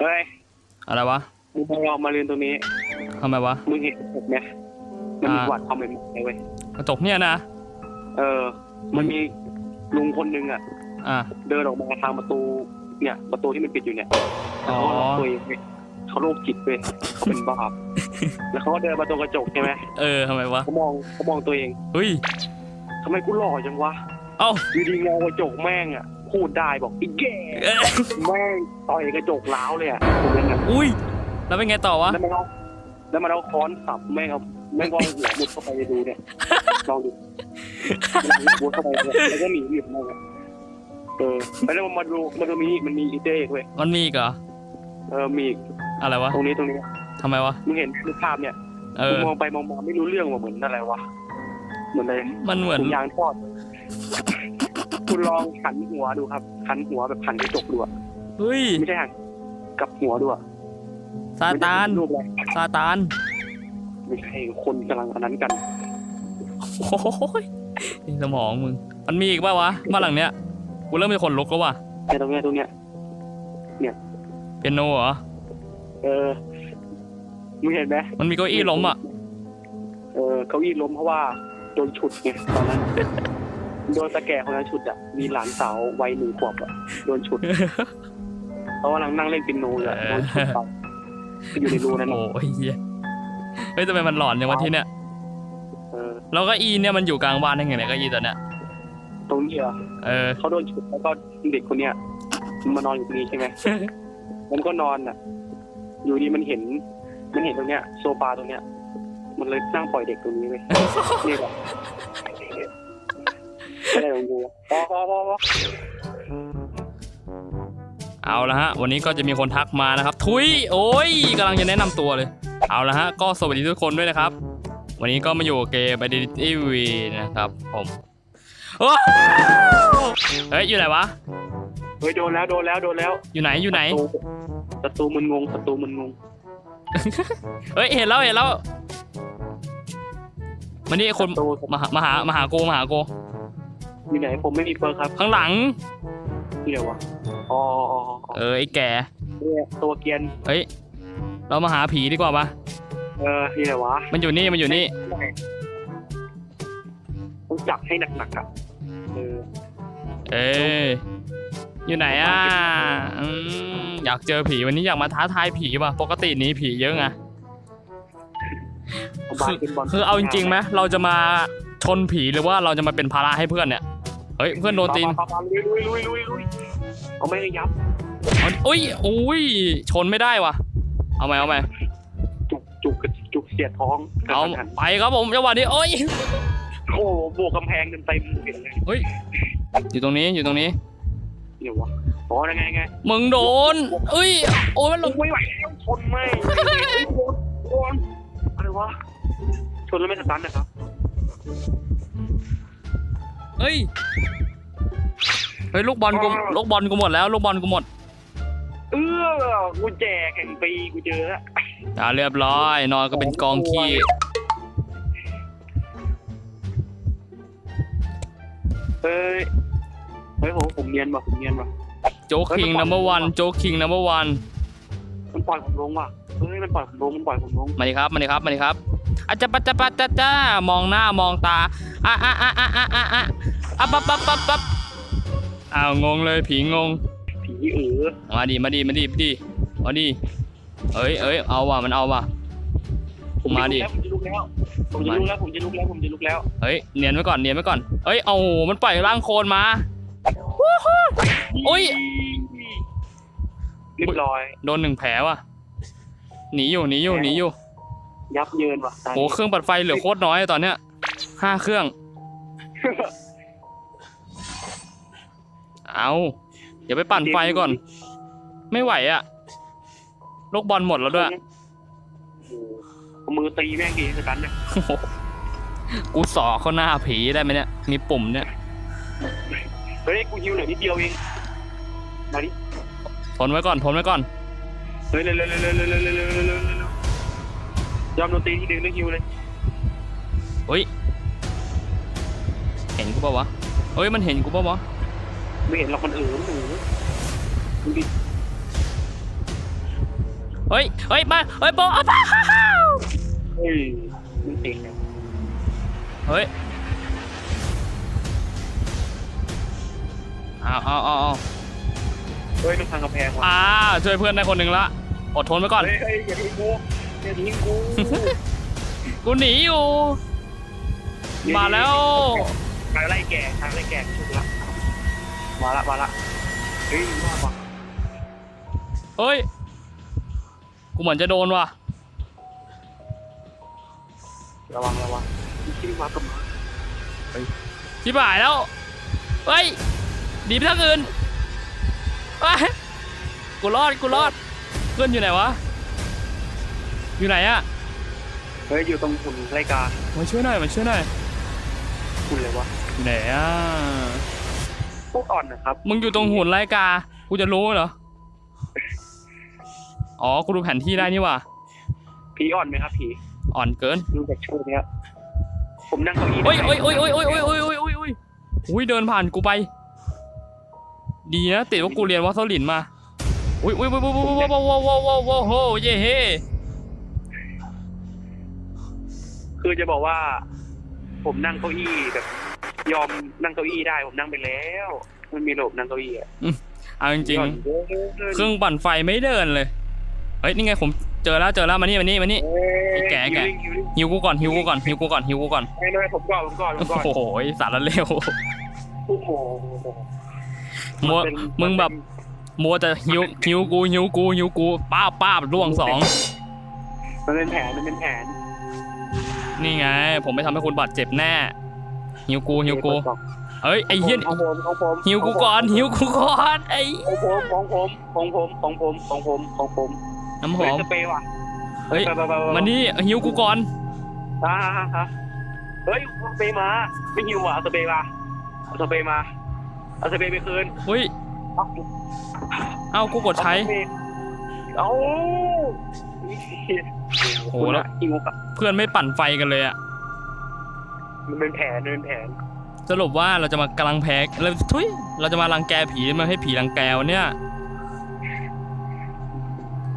เฮ้ยอะไรวะมึงมาลองมาเรียนตรงนี้ทำไมวะมึงเห็นกระจกไหมมันมีอ่าวัดความเป็นไงเว้ยกระจกเนี่ยนะเออ มันมีลุงคนหนึ่งอะอะเดินออกมาทางประตู เนี่ย ประตูที่มันปิดอยู่เนี่ยอ๋แล้วอเขาก็ล็อกตัวเองเว้ยเขาโรคจิตเว้ยเขาเป็นบ้าแล้วเขาก็เดินมาตรงกระจกใช่ไหมเออทำไมวะเขามองเขามองตัวเองเฮ้ยทำไมกูหล่อจังวะเอ้าอยู่ดีมองกระจกแม่งอะ พูดได้บอกอีแก่เอ้ยแม่งต่อยกระจกล้าวเลยอะผมยังไงอุ้ย แล้วเป็นไงต่อวะ แล้วมันเอาแล้วมันเอาค้อนสับแม่งเอาแม่งก็เอาหัวมุดเข้าไปดูเนี่ยลองดูมุดเข้าไปเนี่ยแล้วก็หนีหนีบมาเออแล้วมันมาดูมันจะมีอีกมันมีอีกเด้เว้ยมันมีอีกเหรอเออมีอีกอะไรวะตรงนี้ตรงนี้ทำไมวะมึงเห็นรูปภาพเนี่ยเอกูอมองไปมองมาไม่รู้เรื่องว่าเหมือนอะไรวะเหมือนอะไรมันเหมือนถุงยางทอด คุณลองหันหัวดูครับหันหัวแบบหันกระจกดูอะเฮ้ยไม่ใช่หันกลับหัวดูอะซาตานไม่ใช่รูปอะไรซาตานไม่ใช่คนกำลังอันนั้นกันโอ้ยสมองมึง มันมีอีกป่าวะบ้านหลังเนี้ยกูเริ่มเป็นคนลุกแล้วว่ะเนี่ยตรงเนี้ยตรงเนี้ยเปียโนเหรอเออมึงเห็นไหมมันมีเก้าอี้ล้มอะเออเก้าอี้ล้มเพราะว่าโดนฉุดไงตอนนั้น โดนตะแก่คนนั้นฉุดอะ มีหลานสาววัยหนึ่งขวบอะโดนฉุดเขากำลังนั่งเล่นปินโนอยู่อะโดนฉุดไปไปอยู่ในรูนั้นโอ้น่ะยเหี้ยเฮ้ยทำไมมันหลอนอย่างวะที่เนี้ยเออแล้วก็อีเนี่ยมันอยู่กลางบ้านได้ไงเนี่ยเก็อีตัวเนี้ยตรงนี้เหรอเออเขาโดนฉุดแล้วก็เด็กคนเนี้ยมันมานอนอยู่ตรงนี้ใช่ไหมมันก็นอนอะ อยู่ดีมันเห็น มันเห็นตรงเนี้ย โซฟาตรงเนี้ย มันเลยนั่งปล่อยเด็กตรงนี้ไปนี่แหละ อะไรของกูอะพอพอพอพอเอาละฮะ วันนี้ก็จะมีคนทักมานะครับ ทุย โอ้ยกำลังจะแนะนำตัวเลย เอาละฮะ ก็สวัสดีทุกคนด้วยนะครับ วันนี้ก็มาอยู่กับเกม Identity V นะครับ ผมว้าวเฮ้ย อยู่ไหนวะ เฮ้ย โดนแล้ว โดนแล้ว โดนแล้ว อยู่ไหน อยู่ไหนศัตรูมันงงศัตรูมันงง เฮ้ย เห็นแล้ว เห็นแล้วมานี่คนศัตรูมาหา มาหา มาหาโกมาหาโก อยู่ไหนผมไม่มีเปิร์ครับข้างหลังนี่เดี๋ยววะอ๋ออ๋ออ๋ออ๋อเออไอ้แก่เนี่ยตัวเกรียนเฮ้ย เรามาหาผีดีกว่าปะเออนี่แหละวะมันอยู่นี่มันอยู่นี่ ต้องจับให้หนักๆอะเออเอ้ยอยู่ไหนอะอืมอยากเจอผีวันนี้อยากมาท้าทายผีป่ะปกติหนี้ผีเยอะไงเอาบาสเป็นบอลคือเอาจริงๆไหมเราจะมาชนผีหรือว่าเราจะมาเป็นภาระให้เพื่อนเนี่ย เฮ้ยเพื่อนโดนตีนปาปาปาลุยลุยลุยลุยลุยเอาไม่ให้ยับเอาอุ้ยอุ้ยชนไม่ได้ว่ะเอาไหมเอาไหมจุกจุกจุกเสียดท้องเอากระทันหันไปครับผมจังหวะนี้โอ้ยโอ้โหโบกกำแพงเต็มเต็มๆเห็นเลยอยู่ตรงนี้อยู่ตรงนี้เดี๋ยววะอ๋อยังไงไงมึงโดนเอ้ยโอ้ยมันลลงงไม่ไหวแล้วชนไม่โดนโดนอะไรวะชนแล้วไม่สตันนะครับ เฮ้ย เฮ้ยลูกบอลกูลูกบอลกูหมดแล้วลูกบอลกูหมด เออกูแจกแห่งปีกูเจอแล้วอ่าเรียบร้อย นอนก็เป็นกองขี้เฮ้ยเฮ้ยผมผมเนียนว่ะผมเนียนว่ะโจ๊กคิงนัมเบอร์วันโจ๊กคิงนัมเบอร์วันมันปล่อยผมลงว่ะเฮ้ยมันปล่อยผมลงมันปล่อยผมลงมาดิครับมาดิครับมาดิครับ อาจจะปัจจะปัจจะจ้ามองหน้ามองตาอะอะอะอะอะอะอะอะปั๊บปั๊บปั๊บปั๊บอ้าวงงเลยผีงงผีเออมาดิมาดิมาดิมาดิมาดิเอ้ยเอ้ยเอาว่ะมันเอาว่ะผมจะมาดิลุกแล้วผมจะลุกแล้วผมจะลุกแล้วผมจะลุกแล้วผมจะลุกแล้วเฮ้ยเนียนไว้ก่อนเนียนไว้ก่อนเอ้ยเอาโหมันปล่อยร่างโคลนมาโอ้ยเรียบร้อย โดนหนึ่งแผลว่ะหนีอยู่หนีอยู่หนีอยู่ ยับเยินว่ะตายโหเครื่องปัดไฟเหลือโคตรน้อยตอนเนี้ยห้าเครื่อง เอาเดี๋ยวไปปั่นไฟก่อน ไม่ไหวอะลูกบอลหมดแล้วด้วยโอ้โหเอามือตีแม่งดีสกันเนี่ยกูสอเข้าหน้าผีได้ไหมเนี่ย มีปุ่มเนี่ยเฮ้ยกูฮิวเหลือนิดเดียวเองมาดิทนไว้ก่อนทนไว้ก่อน เฮ้ยเร็วเร็วเร็วเร็วเร็วเร็วเร็วเร็ว ยอมโดนตีทีเดียวเรื่องฮิวเลยเฮ้ย เห็นกูปะวะเฮ้ย มันเห็นกูปะวะไม่เห็นหรอกมันเออมันเออดูดิเฮ้ย เฮ้ย มา เฮ้ยโบเอาไปเฮ้ยมันติดเนี่ยเฮ้ยเอาเอาเอาเอาเฮ้ยมันทางกำแพงว่ะอ่าช่วยเพื่อนได้คนหนึ่งละ อดทนไว้ก่อน เฮ้ยเฮ้ยอย่าทิ้งกู อย่าทิ้งกูกูหนีอยู่ มาแล้ว ทางไล่แก่ทางไล่แก่ชุดละมาละมาละเฮ้ยรอดว่ะเฮ้ย กูเหมือนจะโดนว่ะ ระวังระวังมีคิดมากับมาชิบหายแล้ว เฮ้ยดีไปทางอื่นเฮ้ยกูรอด กูรอด เพื่อนอยู่ไหนวะ อยู่ไหนอะเฮ้ยอยู่ตรงหุ่นไล่กามาช่วยหน่อยมาช่วยหน่อยหุ่นเลยวะอยู่ไหนอะพวกอ่อนนะครับมึงอยู่ตรงหุ่นไลกากูจะรู้เหรออ๋อกูดูแผนที่ได้นี่ว่ะผีอ่อนไหมครับผีอ่อนเกินดูจากชุดเนี้ยผมนั่งเก้าอี้โอ้ยโอ้ยโอ้ยโอ้ยโอ้ยโอ้ยโอ้ยโอ้ยโอ้ยโอ้ยอุ้ยเดินผ่านกูไป ดีนะติดว่ากูเรียนวัดเสลินมาอุ้ยอุ้ยอุ้ยอุ้ยอุ้ยอุ้ยว้าวว้าวว้าวว้าวโหเย่เฮ คือจะบอกว่า ผมนั่งเก้าอี้แบบ ยอมนั่งเก้าอี้ได้ ผมนั่งไปแล้ว มันมีระบบนั่งเก้าอี้อะเอาจริงย่อนเยอะๆเครื่องปั่นไฟไม่เดินเลยเฮ้ยนี่ไงผมเจอแล้วเจอแล้วมานี่มานี่มานี่เอ้ยแก่แก่ฮิวลิ่งฮิวลิ่งหิวกูก่อนหิวกูก่อนหิวกูก่อนหิวกูก่อนไม่ไม่ผมก่อนผมก่อนผมก่อนโอ้โหสารเลวโอ้โหมัวเป็นมึงแบบมัวแต่หิวหิวกูหิวกูหิวกูป้าบป้าบล่วงสองมันเป็นแผนมันเป็นแผน นี่ไง ผมไม่ทำให้คุณบาดเจ็บแน่หิวกูหิวกูเอ้ยไอ้เหี้ยของผมของผมหิวกูก่อนหิวกูก่อนไอ้ของผมของผมของผมของผมของผมของผมน้ำหเฮ้อยมสเปรย์ว่ะเฮ้ยไปไปไปไปมานี่หิวกูก่อนอ่าฮะฮะเฮ้ยเอาสเปรย์มาไม่หิวอะเอาสเปรย์มาเอาสเปรย์มาเอาสเปรย์ไปคืนเฮ้ยเอาเอ้ากูกดใช้เอา โหแล้วหิวกับเพื่อนไม่ปั่นไฟกันเลยอะมันเป็นแผนมันเป็นแผนสรุปว่าเราจะมากำลังแพ้เราทุยเราจะมารังแกผีมาให้ผีรังแกวะเนี่ย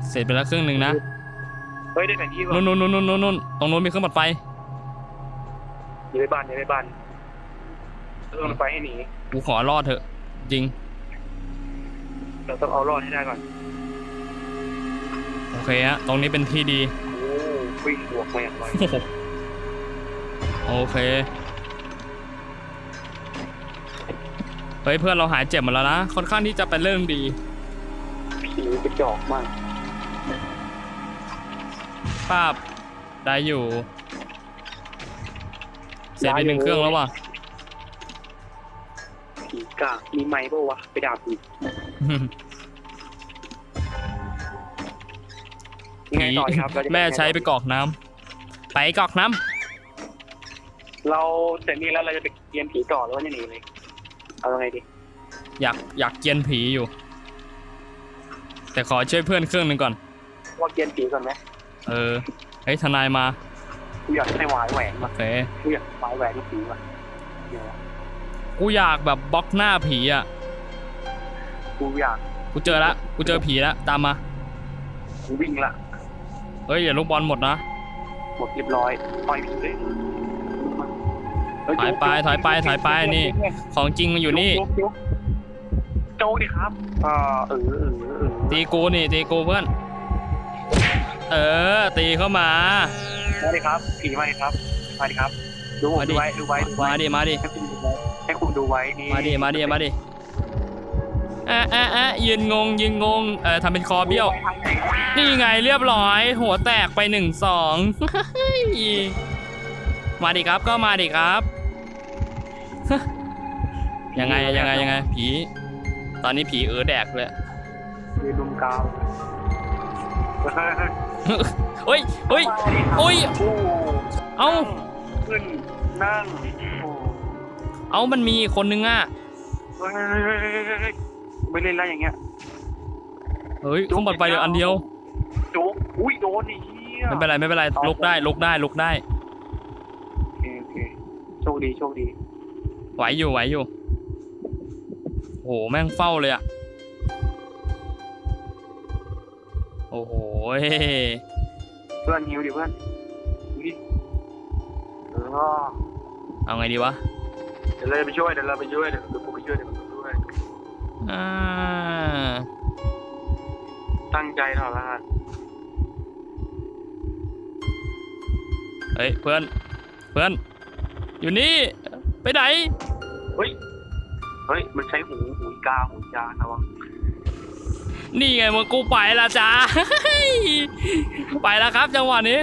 เสร็จไปแล้วครึ่งหนึ่งนะเฮ้ยได้แผนที่ว่ะนู่นนู่นนู่นนู่นนู่นตรงนู้นมีเครื่องปัดไฟอยู่ในบ้านอยู่ในบ้านเราต้องไปให้หนีกูขอรอดเถอะ จริง เราต้องเอารอดให้ได้ก่อน โอเคฮะตรงนี้เป็นที่ดีโอ้ วิ่งบวกมาอย่างไรโอ้โหโอเค เฮ้ยเพื่อนเราหายเจ็บหมดแล้วนะ ค่อนข้างที่จะเป็นเรื่องดี ผีกระจอกมากภาพได้อยู่ เสร็จไปหนึ่งเครื่องแล้วว่ะ ผีกากมีไม้ป่าวะ ไปด่าผี ยังไงต่อดีครับเราจะแม่ใช้ไปกรอกน้ำไปกรอกน้ำเราเสร็จนี้แล้วเราจะไปเกียนผีต่อหรือว่าจะหนีเลย เอายังไงดี อยากอยากเกียนผีอยู่ แต่ขอช่วยเพื่อนเครื่องหนึ่งก่อน ว่าเกียนผีก่อนไหมเออเฮ้ยทนายมากูอยากให้หวายแหวนโอว่ะเคกูอยากหวายแหวนกับผีว่ะเนี่ยวะกูอยากแบบบล็อกหน้าผีอะกูอยากกูเจอละกูเจอผีละตามมากูวิ่งละ เฮ้ยอย่าลูกบอลหมดนะหมดเรียบร้อยปล่อยผีเลยเฮ้ถอยไปถอยไปถอยไปนี่ ของจริงมันอยู่นี่จุ๊บจุ๊บโจดิครับอ่าเออเออเออตีกูนี่ตีกูเพื่อน เออ ตีเข้ามา มาดิครับผีมาดิครับมาดิครับ ดูผมมาดิ ดูไว้ดูไว้ดูไว้มาดิมาดิให้คุณดูไว้ให้คุณดูไว้นี่มาดิมาดิมาดิ อะอะอะยืนงงยืนงงเออทำเป็นคอเบี้ยว นี่ไงเรียบร้อย หัวแตกไปหนึ่งสองมาดิครับก็มาดิครับ ยังไงยังไงยังไงผี ตอนนี้ผีเออแดกเลยยืนดุมกาวเฮ้ยเฮ้ยโอ้ยโอ้เอ้าขึ้นนั่งโอ้เอ้ามันมีคนนึงอะเฮ้ย ไม่เล่นแล้วอย่างเงี้ยเฮ้ยต้องบัดไฟเดียวอันเดียวโจ๊กอุ้ยโดนนี่ไม่เป็นไรไม่เป็นไรลุกได้ลุกได้ลุกได้โอเคโอเคโชคดีโชคดีไหวอยู่ไหวอยู่โหแม่งเฝ้าเลยอะโหโอ้โหเพื่อนหิวดิเพื่อนหิวดิเออเอาไงดีวะเดี๋ยวเราไปช่วยเดี๋ยวเราไปช่วยเดี๋ยวกูไปช่วยเดี๋ยวกูไปช่วย อ่า ตั้งใจเถอะละกันเฮ้ยเพื่อน เพื่อน อยู่นี่ ไปไหน เฮ้ย เฮ้ย มันใช้หูหูอีกาหูอีการะวังนี่ไงมึงกูไปและจ้า ไปแล้วครับ จังหวะนี้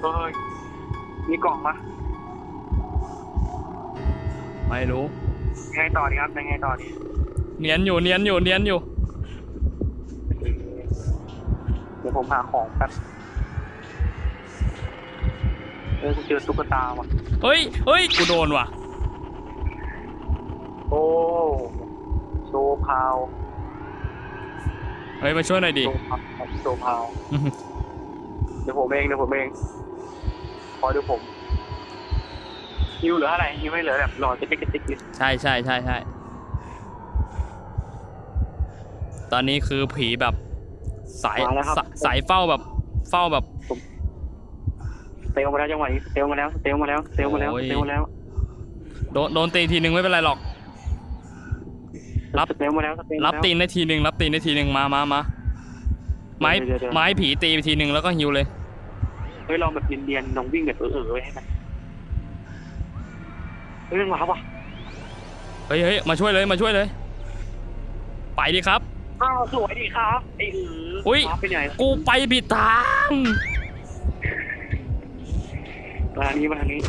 เฮ้ย มีกล่องมาไม่รู้ ยังไงต่อดีครับยังไงต่อดีเนียนอยู่เนียนอยู่เนียนอยู่ เดี๋ยวผมหาของแป๊บเออกูเจอตุ๊กตาว่ะ เฮ้ยเฮ้ยกูโดนว่ะ โอ้โชว์พาวเฮ้ยมาช่วยหน่อยดิโชว์พาวโชว์พาว เดี๋ยวผมเองเดี๋ยวผมเองขอดูผม ฮิวเหลืออะไรฮิวไม่เหลือแบบหลอดจะติ๊กติ๊กติ๊กใช่ใช่ใช่ใช่ตอนนี้คือผีแบบสายสายสายเฝ้าแบบเฝ้าแบบเตลมาแล้วจังหวะนี้เตลมาแล้วเตลมาแล้วเตลมาแล้วโอ้ยเตลมาแล้วโดนโดนตีทีนึงไม่เป็นไรหรอก รับเตลมาแล้วเตลมาแล้ว รับตีนได้ทีนึงรับตีนได้ทีนึงมามามาไม้เดี๋ยวเดี๋ยวไม้ผีตีไปทีนึงแล้วก็ฮิวเลย เฮ้ยลองแบบเนียนๆน้องวิ่งแบบเออเออไว้ให้มัน เฮ้ยมันมาปะเฮ้ยเฮ้ยมาช่วยเลยมาช่วยเลย ไปดิครับอ้าวสวยดีครับไอ้เอออุ๊ยมาไปไหนกูไปผิดทางมาทางนี้มาทางนี้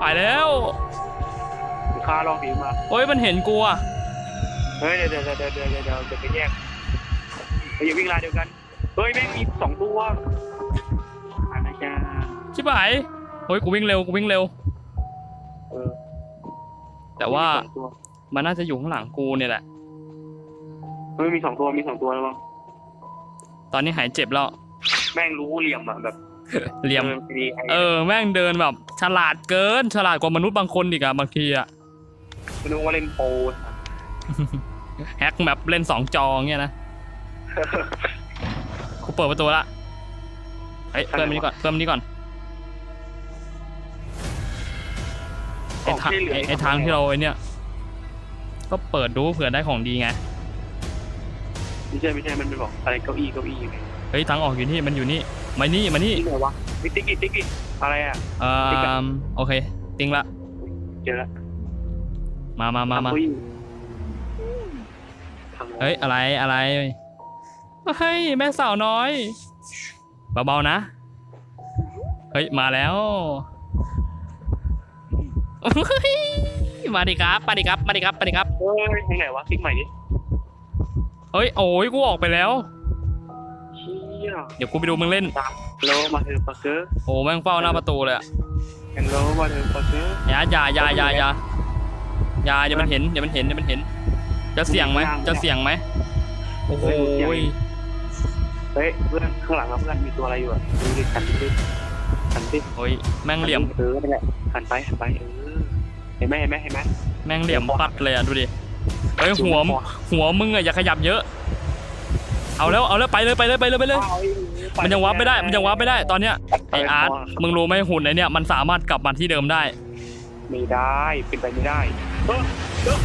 ไปแล้วข้าลองผีมาเฮ้ยมันเห็นกูอะเฮ้ยเดี๋ยวเดี๋ยวเดี๋ยวเดี๋ยวเดี๋ยวเดี๋ยวเดี๋ยวไปแยกเฮ้ยอย่าวิ่งลายเดียวกันเฮ้ยแม่งมีสองตัวอะไรจ้าชิบหายเฮ้ยกูวิ่งเร็วกูวิ่งเร็วเออ แต่ว่าสองตัวมันน่าจะอยู่ข้างหลังกูเนี่ยแหละ เฮ้ยมีสองตัวมีสองตัวแล้วมั้งตอนนี้หายเจ็บแล้ว แม่งรู้เหลี่ยมอะแบบเหลี่ยมออดีไอ้เออ แม่งเดินแบบ ฉลาดเกิน ฉลาดกว่ามนุษย์บางคนอีกอะบางทีอะไม่รู้ว่าเล่นโปรแฮกแมปเล่นสองจอเงี้ยนะ กูเปิดประตูละ เฮ้ยเพิ่มอันนี้ก่อนเพิ่มอันนี้ก่อน ไอ้ทางไอ้ไอ้ทางที่เราไอ้เนี่ย ก็เปิดดูเผื่อได้ของดีไง ไม่ใช่ไม่ใช่มันเป็นบอกอะไรเก้าอี้เก้าอี้ไงเฮ้ยทางออกอยู่นี่มันอยู่นี่มานี่มานี่ที่ไหนวะมีติ๊กกี้ติ๊กกี้อะไรอะเอ่อโอเค ติงละ เจอแล้วมามามามาเก้อี้ทางโน้นเฮ้ยอะไรอะไรเฮ้ยแม่สาวน้อยเบาๆนะ เฮ้ยมาแล้วเฮ้ย มาดิครับมาดิครับมาดิครับมาดิครับเฮ้ยทางไหนวะคลิกใหม่ดิเฮ้ยโอ้ยกูออกไปแล้วเชี่ยเดี๋ยวกูไปดูมึงเล่นฮัลโหลมาเถอะปักเกอร์โอ้แม่งเฝ้าหน้าประตูเลยอะฮัลโหลมาเถอะปักเกอร์อย่าอย่าอย่าอย่าอย่าอย่าเดี๋ยวมันเห็นเดี๋ยวมันเห็นเดี๋ยวมันเห็น จะเสี่ยงไหมจะเสี่ยงไหมโอ้โหยเฮ้ยเพื่อนข้างหลังเราเพื่อนมีตัวอะไรอยู่อะดูดิหันดิหันดิโอ้ยแม่งเหลี่ยมเออนั่นแหละหันไปหันไปเออ เห็นไหมเห็นไหมเห็นไหมแม่งเหลี่ยมปัดเลยอะดูดิเฮ้ยหัวมหัวมึงอะอย่าขยับเยอะ เอาแล้วเอาแล้วไปเลยไปเลยไปเลยไปเลย มันยังวับไม่ได้มันยังวับไม่ได้ตอนเนี้ยไออาร์ตมึงรู้ไหมหุ่นไอเนี่ยมันสามารถกลับมาที่เดิมได้ ไม่ได้เป็นไปไม่ได้เออเออ